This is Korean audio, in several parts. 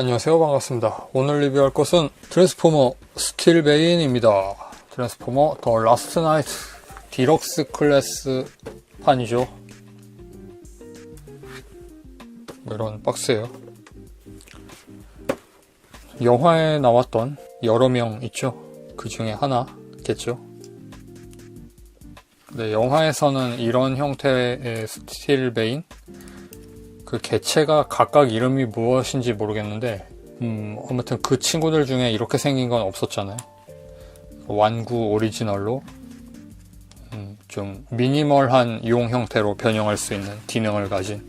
안녕하세요. 반갑습니다. 오늘 리뷰할 것은 트랜스포머 스틸 베인입니다. 트랜스포머 더 라스트 나이트 디럭스 클래스 판이죠. 뭐 이런 박스예요. 영화에 나왔던 여러 명 있죠. 그 중에 하나겠죠. 네, 영화에서는 이런 형태의 스틸 베인 그 개체가 각각 이름이 무엇인지 모르겠는데 음, 아무튼 그 친구들 중에 이렇게 생긴 건 없었잖아요. 완구 오리지널로 음, 좀 미니멀한 용 형태로 변형할 수 있는 기능을 가진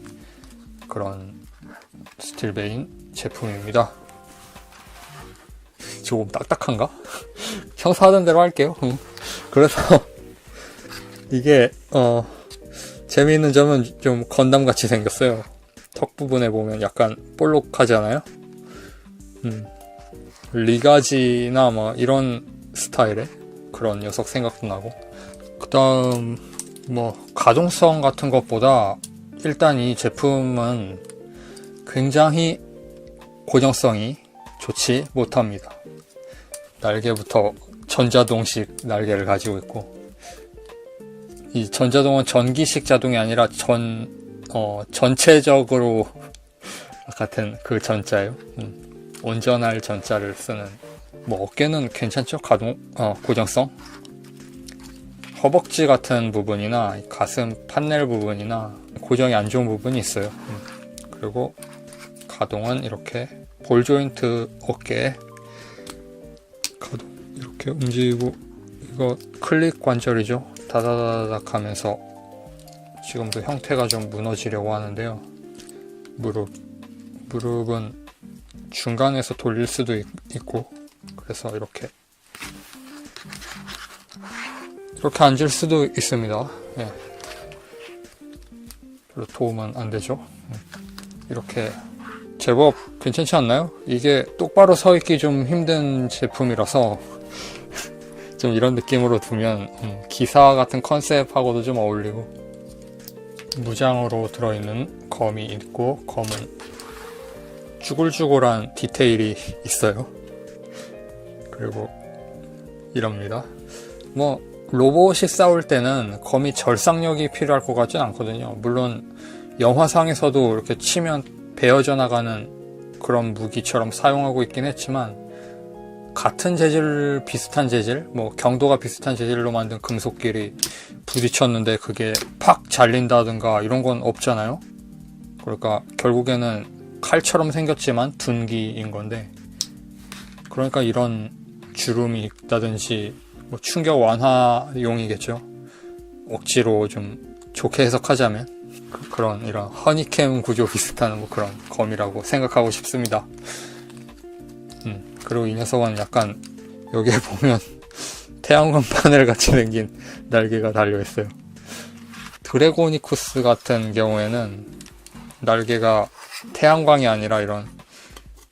그런 스틸베인 제품입니다. 조금 딱딱한가? 형사 하던 대로 할게요. 음. 그래서 이게 어 재미있는 점은 좀 건담 같이 생겼어요. 턱 부분에 보면 약간 볼록하잖아요. 음, 리가지나 뭐 이런 스타일의 그런 녀석 생각도 나고. 그 다음, 뭐, 가동성 같은 것보다 일단 이 제품은 굉장히 고정성이 좋지 못합니다. 날개부터 전자동식 날개를 가지고 있고, 이 전자동은 전기식 자동이 아니라 전, 어, 전체적으로 같은 그 전자요. 음, 온전할 전자를 쓰는. 뭐 어깨는 괜찮죠? 가동, 어, 고정성. 허벅지 같은 부분이나 가슴 판넬 부분이나 고정이 안 좋은 부분이 있어요. 음. 그리고 가동은 이렇게 볼 조인트 어깨에 가동 이렇게 움직이고 이거 클릭 관절이죠. 다다다닥 하면서 지금도 형태가 좀 무너지려고 하는데요. 무릎, 무릎은 중간에서 돌릴 수도 있, 고 그래서 이렇게 이렇게 앉을 수도 있습니다. 예. 별로 도움은 안 되죠. 이렇게 제법 괜찮지 않나요? 이게 똑바로 서 있기 좀 힘든 제품이라서 좀 이런 느낌으로 두면 음, 기사 같은 컨셉하고도 좀 어울리고 무장으로 들어있는 검이 있고 검은 쭈글쭈글한 디테일이 있어요. 그리고 이럽니다. 뭐 로봇이 싸울 때는 검이 절삭력이 필요할 것 같진 않거든요. 물론 영화상에서도 이렇게 치면 베어져 나가는 그런 무기처럼 사용하고 있긴 했지만 같은 재질, 비슷한 재질, 뭐 경도가 비슷한 재질로 만든 금속끼리 부딪혔는데 그게 팍 잘린다든가 이런 건 없잖아요. 그러니까 결국에는 칼처럼 생겼지만 둔기인 건데 그러니까 이런 주름이 있다든지 뭐 충격 완화용이겠죠. 억지로 좀 좋게 해석하자면 그, 런 이런 허니캠 구조 비슷한 뭐 그런 검이라고 생각하고 싶습니다. 음, 그리고 이 녀석은 약간 여기에 보면 태양광 파넬 같이 생긴 날개가 달려 있어요. 드래고니쿠스 같은 경우에는 날개가 태양광이 아니라 이런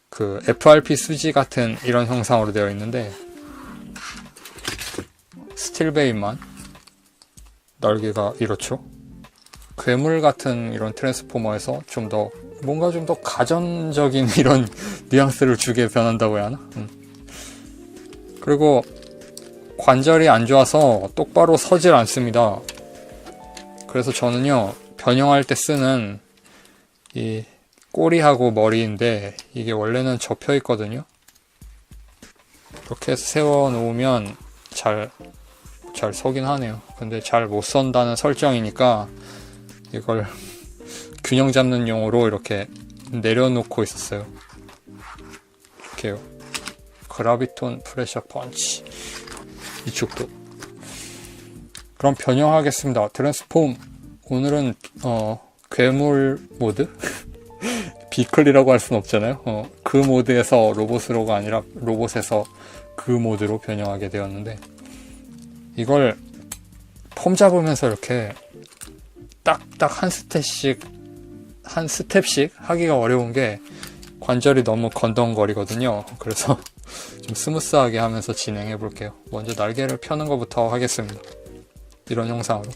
그 FRP 수지 같은 이런 형상으로 되어 있는데 스틸베인만 날개가 이렇죠. 괴물 같은 이런 트랜스포머에서 좀 더 뭔가 좀 더 가전적인 이런 뉘앙스를 주게 변한다고 해야 하나? 음. 그리고 관절이 안 좋아서 똑바로 서질 않습니다. 그래서 저는요, 변형할 때 쓰는 이 꼬리하고 머리인데 이게 원래는 접혀 있거든요. 이렇게 세워 놓으면 잘, 잘 서긴 하네요. 근데 잘 못 선다는 설정이니까 이걸 균형 잡는 용으로 이렇게 내려놓고 있었어요. 이렇게요. 그라비톤 프레셔 펀치. 이쪽도. 그럼 변형하겠습니다. 트랜스폼. 오늘은, 어, 괴물 모드? 비클이라고 할 수는 없잖아요. 어, 그 모드에서 로봇으로가 아니라 로봇에서 그 모드로 변형하게 되었는데, 이걸 폼 잡으면서 이렇게 딱딱 한 스텝씩, 한 스텝씩 하기가 어려운 게 관절이 너무 건덩거리거든요. 그래서 좀 스무스하게 하면서 진행해 볼게요. 먼저 날개를 펴는 것부터 하겠습니다. 이런 형상으로.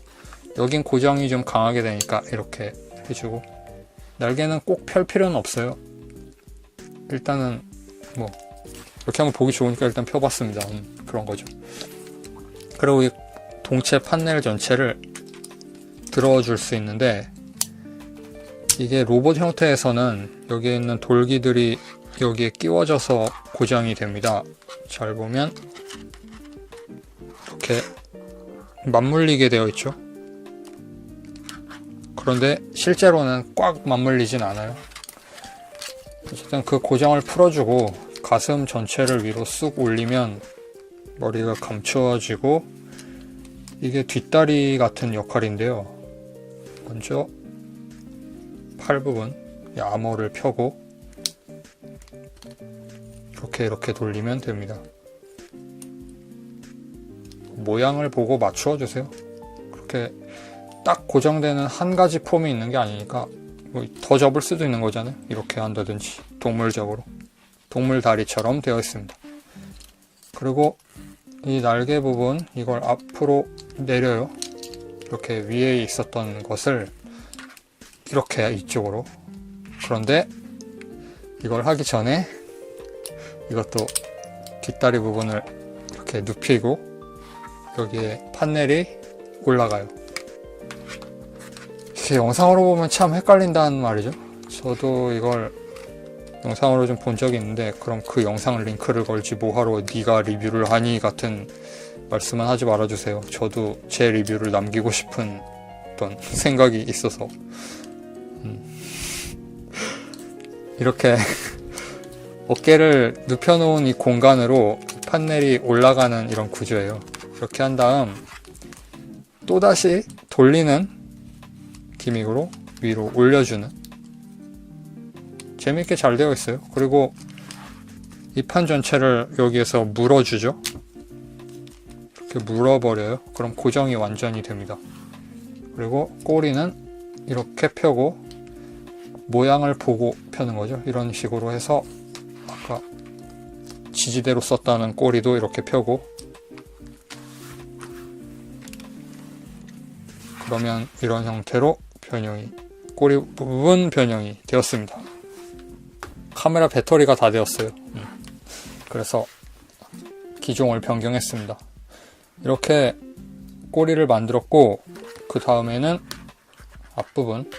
여긴 고정이 좀 강하게 되니까 이렇게 해주고 날개는 꼭 펼 필요는 없어요. 일단은 뭐 이렇게 하면 보기 좋으니까 일단 펴봤습니다. 음, 그런 거죠. 그리고 이 동체 판넬 전체를 들어줄 수 있는데 이게 로봇 형태에서는 여기에 있는 돌기들이 여기에 끼워져서 고정이 됩니다. 잘 보면 이렇게 맞물리게 되어 있죠. 그런데 실제로는 꽉 맞물리진 않아요. 어쨌든 그 고정을 풀어주고 가슴 전체를 위로 쑥 올리면 머리가 감추어지고 이게 뒷다리 같은 역할인데요. 먼저 팔 부분 이 암호를 펴고 이렇게 이렇게 돌리면 됩니다. 모양을 보고 맞추어 주세요. 그렇게 딱 고정되는 한 가지 폼이 있는 게 아니니까 뭐 더 접을 수도 있는 거잖아요. 이렇게 한다든지 동물적으로 동물 다리처럼 되어 있습니다. 그리고 이 날개 부분 이걸 앞으로 내려요. 이렇게 위에 있었던 것을 이렇게 이쪽으로 그런데 이걸 하기 전에 이것도 뒷다리 부분을 이렇게 눕히고 여기에 판넬이 올라가요. 이게 영상으로 보면 참 헷갈린다는 말이죠. 저도 이걸 영상으로 좀 본 적이 있는데 그럼 그 영상 링크를 걸지 뭐하러 네가 리뷰를 하니 같은 말씀은 하지 말아주세요. 저도 제 리뷰를 남기고 싶은 어떤 생각이 있어서 이렇게 어깨를 눕혀놓은 이 공간으로 판넬이 올라가는 이런 구조예요. 이렇게 한 다음 또다시 돌리는 기믹으로 위로 올려주는 재밌게 잘 되어 있어요. 그리고 이 판 전체를 여기에서 물어주죠. 이렇게 물어버려요. 그럼 고정이 완전히 됩니다. 그리고 꼬리는 이렇게 펴고 모양을 보고 펴는 거죠. 이런 식으로 해서 아까 지지대로 썼다는 꼬리도 이렇게 펴고 그러면 이런 형태로 변형이 꼬리 부분 변형이 되었습니다. 카메라 배터리가 다 되었어요. 음. 그래서 기종을 변경했습니다. 이렇게 꼬리를 만들었고 그 다음에는 앞부분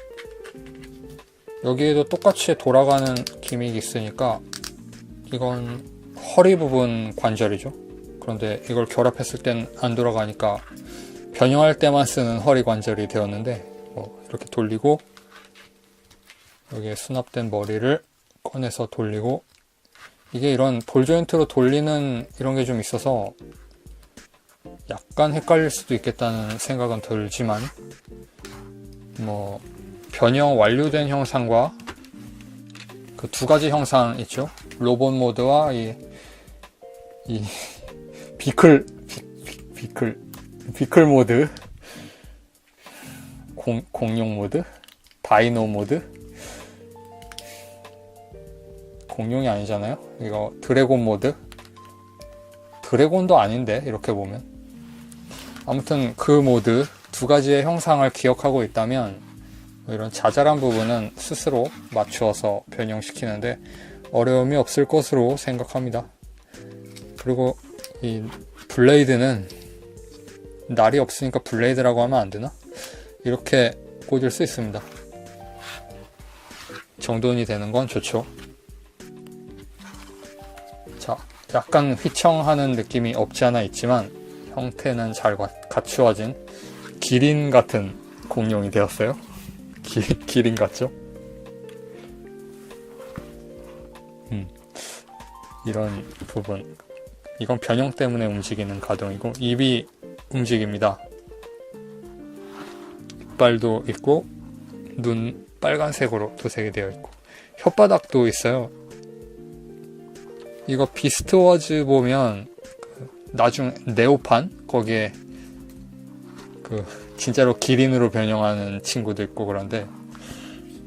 여기에도 똑같이 돌아가는 기믹이 있으니까 이건 허리 부분 관절이죠. 그런데 이걸 결합했을 땐 안 돌아가니까 변형할 때만 쓰는 허리 관절이 되었는데 뭐 이렇게 돌리고 여기에 수납된 머리를 꺼내서 돌리고 이게 이런 볼 조인트로 돌리는 이런 게 좀 있어서 약간 헷갈릴 수도 있겠다는 생각은 들지만 뭐 변형 완료된 형상과 그 두 가지 형상 있죠? 로봇 모드와 이, 이 비클 비, 비, 비클 비클 모드 공, 공룡 모드 다이노 모드. 공룡이 아니잖아요? 이거 드래곤 모드. 드래곤도 아닌데 이렇게 보면. 아무튼 그 모드 두 가지의 형상을 기억하고 있다면 뭐 이런 자잘한 부분은 스스로 맞추어서 변형시키는데 어려움이 없을 것으로 생각합니다. 그리고 이 블레이드는 날이 없으니까 블레이드라고 하면 안 되나? 이렇게 꽂을 수 있습니다. 정돈이 되는 건 좋죠. 자, 약간 휘청하는 느낌이 없지 않아 있지만 형태는 잘 가- 갖추어진 기린 같은 공룡이 되었어요. 기, 기린 같죠? 음, 이런 부분. 이건 변형 때문에 움직이는 가동이고 입이 움직입니다. 이빨도 있고 눈 빨간색으로 도색이 되어 있고 혓바닥도 있어요. 이거 비스트워즈 보면 그 나중 네오판 거기에 그 진짜로 기린으로 변형하는 친구도 있고 그런데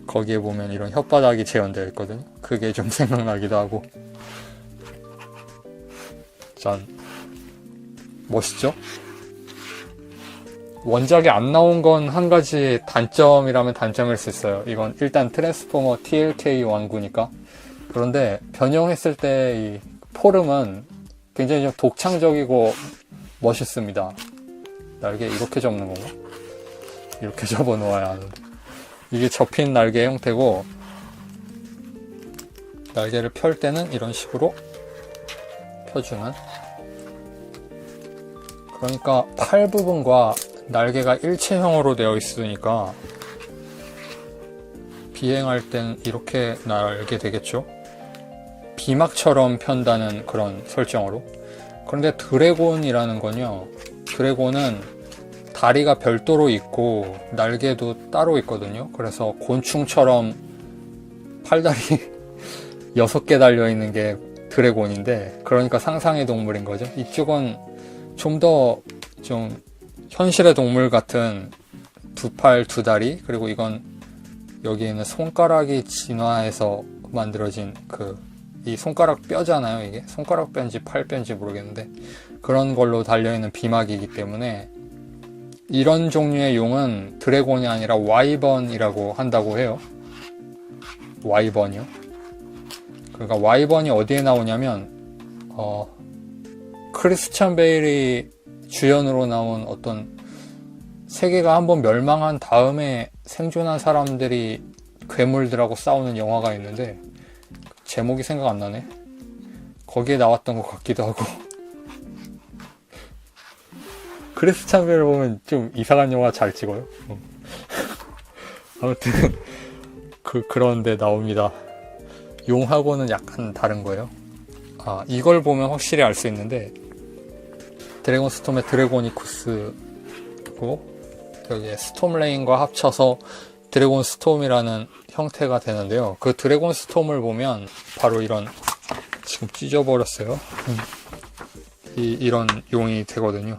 거기에 보면 이런 혓바닥이 재현되어 있거든요. 그게 좀 생각나기도 하고 짠 멋있죠? 원작에 안 나온 건 한 가지 단점이라면 단점일 수 있어요. 이건 일단 트랜스포머 TLK 완구니까 그런데 변형했을 때 이 포름은 굉장히 좀 독창적이고 멋있습니다. 날개 이렇게 접는 건가? 이렇게 접어 놓아야 하는데. 이게 접힌 날개 형태고, 날개를 펼 때는 이런 식으로 펴주는. 그러니까 팔 부분과 날개가 일체형으로 되어 있으니까 비행할 땐 이렇게 날게 되겠죠. 비막처럼 편다는 그런 설정으로. 그런데 드래곤이라는 건요. 드래곤은 다리가 별도로 있고 날개도 따로 있거든요. 그래서 곤충처럼 팔다리 6개 달려 있는 게 드래곤인데 그러니까 상상의 동물인 거죠. 이쪽은 좀 더좀 현실의 동물 같은 두 팔 두 다리 그리고 이건 여기에는 손가락이 진화해서 만들어진 그 이 손가락 뼈잖아요 이게 손가락 뼈인지 팔 뼈인지 모르겠는데 그런 걸로 달려있는 비막이기 때문에 이런 종류의 용은 드래곤이 아니라 와이번이라고 한다고 해요 와이번이요 그러니까 와이번이 어디에 나오냐면 어 크리스찬 베일이 주연으로 나온 어떤 세계가 한번 멸망한 다음에 생존한 사람들이 괴물들하고 싸우는 영화가 있는데 제목이 생각 안 나네. 거기에 나왔던 것 같기도 하고. 크리스찬 베일 보면 좀 이상한 영화 잘 찍어요. 어. 아무튼 그 그런데 나옵니다. 용하고는 약간 다른 거예요. 아 이걸 보면 확실히 알 수 있는데 드래곤 스톰의 드래고니쿠스고 여기에 스톰레인과 합쳐서 드래곤 스톰이라는 형태가 되는데요. 그 드래곤 스톰을 보면 바로 이런 지금 찢어버렸어요. 음. 이, 이런 용이 되거든요.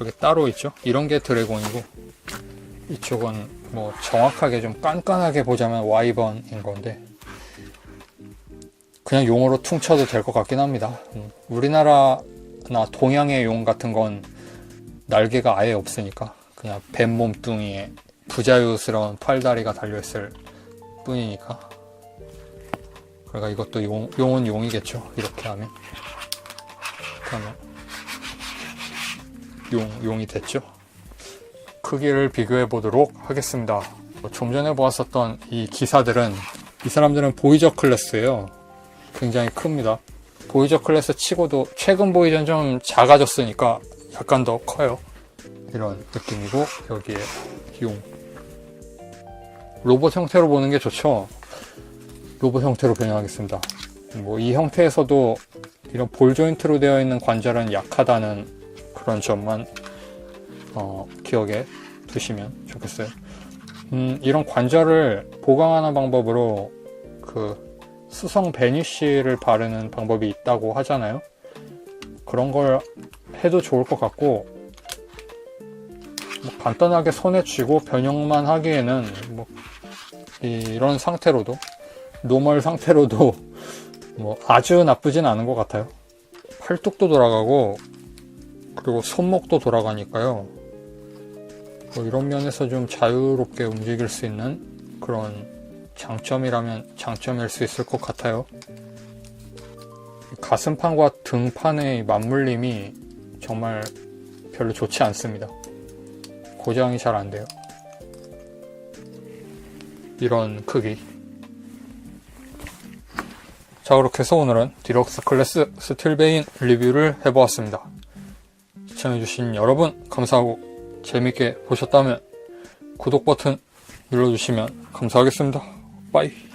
이렇게 따로 있죠. 이런 게 드래곤이고 이쪽은 뭐 정확하게 좀 깐깐하게 보자면 와이번인 건데 그냥 용으로 퉁쳐도 될 것 같긴 합니다. 음. 우리나라나 동양의 용 같은 건 날개가 아예 없으니까 그냥 뱀 몸뚱이에 부자유스러운 팔다리가 달려있을 뿐이니까 그러니까 이것도 용, 용은 용이겠죠 이렇게 하면 그러면 용, 용이 됐죠? 크기를 비교해 보도록 하겠습니다. 뭐좀 전에 보았었던 이 기사들은 이 사람들은 보이저 클래스예요. 굉장히 큽니다. 보이저 클래스 치고도 최근 보이저는 좀 작아졌으니까 약간 더 커요. 이런 느낌이고 여기에 용. 로봇 형태로 보는 게 좋죠? 로봇 형태로 변형하겠습니다. 뭐 이 형태에서도 이런 볼 조인트로 되어 있는 관절은 약하다는 그런 점만 어, 기억에 두시면 좋겠어요 음, 이런 관절을 보강하는 방법으로 그 수성 베니쉬를 바르는 방법이 있다고 하잖아요 그런 걸 해도 좋을 것 같고 뭐 간단하게 손에 쥐고 변형만 하기에는 뭐 이런 상태로도 노멀 상태로도 뭐 아주 나쁘진 않은 것 같아요. 팔뚝도 돌아가고 그리고 손목도 돌아가니까요. 뭐 이런 면에서 좀 자유롭게 움직일 수 있는 그런 장점이라면 장점일 수 있을 것 같아요. 가슴판과 등판의 맞물림이 정말 별로 좋지 않습니다. 고정이 잘 안 돼요. 이런 크기. 자, 그렇게 해서 오늘은 디럭스 클래스 스틸베인 리뷰를 해보았습니다. 시청해주신 여러분, 감사하고 재밌게 보셨다면 구독 버튼 눌러주시면 감사하겠습니다. 빠이.